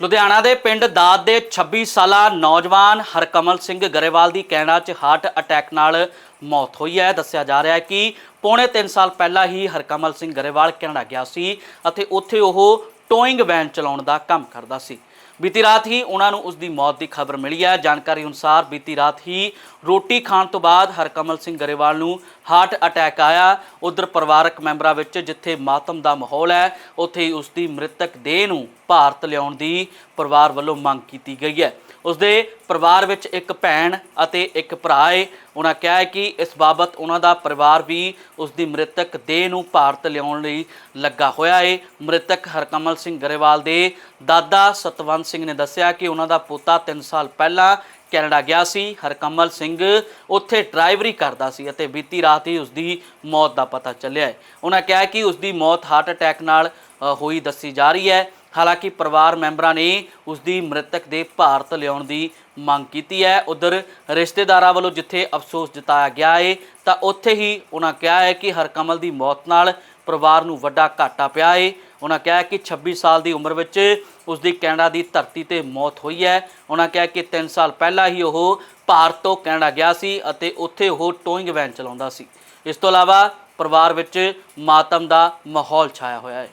ਲੁਧਿਆਣਾ ਦੇ ਪਿੰਡ ਦਾਦ ਦੇ 26 ਸਾਲਾ ਨੌਜਵਾਨ ਹਰਕਮਲ ਸਿੰਘ ਗਰੇਵਾਲ ਦੀ ਕੈਨੇਡਾ 'ਚ ਹਾਰਟ ਅਟੈਕ ਨਾਲ ਮੌਤ ਹੋਈ ਹੈ। ਦੱਸਿਆ ਜਾ ਰਿਹਾ ਹੈ ਕਿ ਪੌਣੇ 3 ਸਾਲ ਪਹਿਲਾਂ ਹੀ ਹਰਕਮਲ ਸਿੰਘ ਗਰੇਵਾਲ ਕੈਨੇਡਾ ਗਿਆ ਸੀ ਅਤੇ ਉੱਥੇ ਉਹ ਟੋਇੰਗ ਵੈਨ ਚਲਾਉਣ ਦਾ ਕੰਮ ਕਰਦਾ ਸੀ। ਬੀਤੀ ਰਾਤ ਹੀ ਉਹਨਾਂ ਨੂੰ ਉਸ ਦੀ ਮੌਤ ਦੀ ਖਬਰ ਮਿਲੀ ਹੈ। ਜਾਣਕਾਰੀ ਅਨੁਸਾਰ ਬੀਤੀ ਰਾਤ ਹੀ ਰੋਟੀ ਖਾਣ ਤੋਂ ਬਾਅਦ ਹਰਕਮਲ ਸਿੰਘ ਗਰੇਵਾਲ ਨੂੰ ਹਾਰਟ ਅਟੈਕ ਆਇਆ। ਉਧਰ ਪਰਿਵਾਰਕ ਮੈਂਬਰਾਂ ਵਿੱਚ ਜਿੱਥੇ ਮਾਤਮ ਦਾ ਮਾਹੌਲ ਹੈ, ਉੱਥੇ ਹੀ ਉਸ ਦੀ ਮ੍ਰਿਤਕ ਦੇਹ ਨੂੰ ਭਾਰਤ ਲਿਆਉਣ ਦੀ ਪਰਿਵਾਰ ਵੱਲੋਂ ਮੰਗ ਕੀਤੀ ਗਈ ਹੈ। ਉਸਦੇ ਪਰਿਵਾਰ ਵਿੱਚ ਇੱਕ ਭੈਣ ਅਤੇ ਇੱਕ ਭਰਾ ਹੈ ਉਹਨਾਂ ਕਿਹਾ ਹੈ ਕਿ ਇਸ ਬਾਬਤ ਉਹਨਾਂ ਦਾ ਪਰਿਵਾਰ ਵੀ ਉਸ ਦੀ ਮ੍ਰਿਤਕ ਦੇਹ ਨੂੰ ਭਾਰਤ ਲਿਆਉਣ ਲਈ ਲੱਗਾ ਹੋਇਆ ਹੈ ਮ੍ਰਿਤਕ ਹਰਕਮਲ ਸਿੰਘ ਗਰੇਵਾਲ ਦੇ ਦਾਦਾ ਸਤਵੰਤ ਸਿੰਘ ਨੇ ਦੱਸਿਆ ਕਿ ਉਹਨਾਂ ਦਾ ਪੋਤਾ 3 ਸਾਲ ਪਹਿਲਾਂ ਕੈਨੇਡਾ ਗਿਆ ਸੀ। ਹਰਕਮਲ ਸਿੰਘ ਉੱਥੇ ਡਰਾਈਵਰੀ ਕਰਦਾ ਸੀ ਅਤੇ ਬੀਤੀ ਰਾਤ ਹੀ ਉਸ ਦੀ ਮੌਤ ਦਾ ਪਤਾ ਚੱਲਿਆ ਹੈ ਉਹਨਾਂ ਕਿਹਾ ਕਿ ਉਸ ਦੀ ਮੌਤ ਹਾਰਟ ਅਟੈਕ ਨਾਲ ਹੋਈ ਦੱਸੀ ਜਾ ਰਹੀ ਹੈ। ਹਾਲਾਂਕਿ ਪਰਿਵਾਰ ਮੈਂਬਰਾਂ ਨੇ ਉਸ ਦੀ ਮ੍ਰਿਤਕ ਦੇ ਭਾਰਤ ਲਿਆਉਣ ਦੀ ਮੰਗ ਕੀਤੀ ਹੈ। ਉਧਰ ਰਿਸ਼ਤੇਦਾਰਾਂ ਵੱਲੋਂ ਜਿੱਥੇ ਅਫਸੋਸ ਜਤਾਇਆ ਗਿਆ ਹੈ ਤਾਂ ਉੱਥੇ ਹੀ ਉਹਨਾਂ ਕਿਹਾ ਹੈ ਕਿ ਹਰਕਮਲ ਦੀ ਮੌਤ ਨਾਲ ਪਰਿਵਾਰ ਨੂੰ ਵੱਡਾ ਘਾਟਾ ਪਿਆ ਹੈ ਉਹਨਾਂ ਕਿਹਾ ਕਿ 26 ਸਾਲ ਦੀ ਉਮਰ ਵਿੱਚ ਉਸ ਦੀ ਕੈਨੇਡਾ ਦੀ ਧਰਤੀ ਤੇ ਮੌਤ ਹੋਈ ਹੈ। ਉਹਨਾਂ ਕਿਹਾ ਕਿ 3 ਸਾਲ ਪਹਿਲਾਂ ਹੀ ਉਹ ਭਾਰਤ ਤੋਂ ਕੈਨੇਡਾ ਗਿਆ ਸੀ ਅਤੇ ਉੱਥੇ ਉਹ ਟੋਇੰਗ ਵੈਨ ਚਲਾਉਂਦਾ ਸੀ। ਇਸ ਤੋਂ ਇਲਾਵਾ ਪਰਿਵਾਰ ਵਿੱਚ ਮਾਤਮ ਦਾ ਮਾਹੌਲ ਛਾਇਆ ਹੋਇਆ ਹੈ